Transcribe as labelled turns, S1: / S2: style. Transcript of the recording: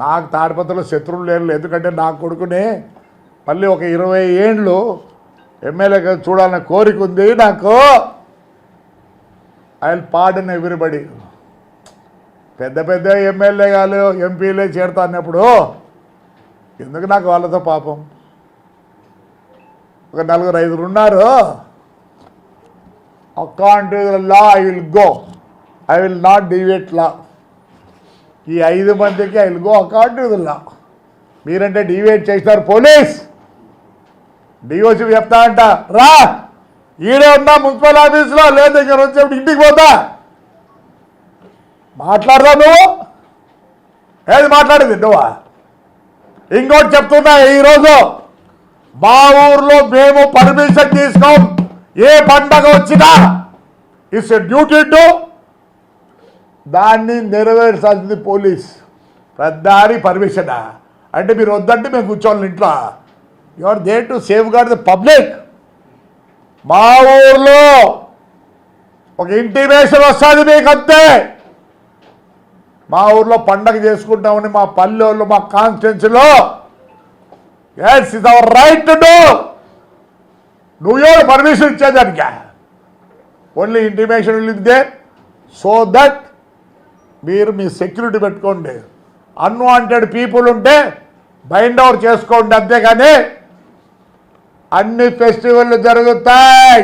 S1: నాకు తాడిపత్రలో శత్రువులు లేరు ఎందుకంటే నా కొడుకుని మళ్ళీ ఒక ఇరవై ఏండ్లు ఎమ్మెల్యేగా చూడాలనే కోరిక ఉంది నాకు. ఐ విల్ పార్డన్ ఎవ్రీబడి పెద్ద పెద్ద ఎమ్మెల్యే గారు ఎంపీలే చేరుతా అన్నప్పుడు ఎందుకు నాకు వాళ్ళతో పాపం? ఒక నలుగురు ఐదుగురు ఉన్నారు. అకాంట్ law I will go. I will not deviate law. ఈ ఐదు మందికి ఐ విల్ గో మీరంటే డివేట్ చేస్తారు పోలీస్. డిఓసి చెప్తా అంట రా ఈడే ఉన్నా మున్సిపల్ ఆఫీస్లో లేదు ఇక్కడ వచ్చేప్పుడు ఇంటికి పోతా. మాట్లాడరా నువ్వు? ఏది మాట్లాడేది నువ్వా? ఇంకోటి చెప్తున్నా ఈరోజు మా ఊర్లో మేము పర్మిషన్ తీసుకోం. ఏ పండగ వచ్చినా ఇట్స్ డ్యూటీ టు దాన్ని నెరవేర్చాల్సింది పోలీస్. ప్రధాని పర్మిషనా? అంటే మీరు వద్దంటే మేము కూర్చోవాలి ఇంట్లో. You are there to safeguard the public మా ఊర్లో ఒక ఇంటిమేషన్ వస్తుంది మీకు అంతే మా ఊర్లో పండగ చేసుకుంటామని మా పల్లెల్లో మా కాన్స్టిట్యున్సీలో. Yes is our right to do నువ్వు ఎవరు పర్మిషన్ ఇచ్చేదానికి? ఓన్లీ ఇంటిమేషన్ ఇదే సో దట్ మీరు మీ సెక్యూరిటీ పెట్టుకోండి. అన్వాంటెడ్ పీపుల్ ఉంటే బైండ్ అవుట్ చేసుకోండి అంతేగాని అన్ని ఫెస్టివల్లు జరుగుతాయి.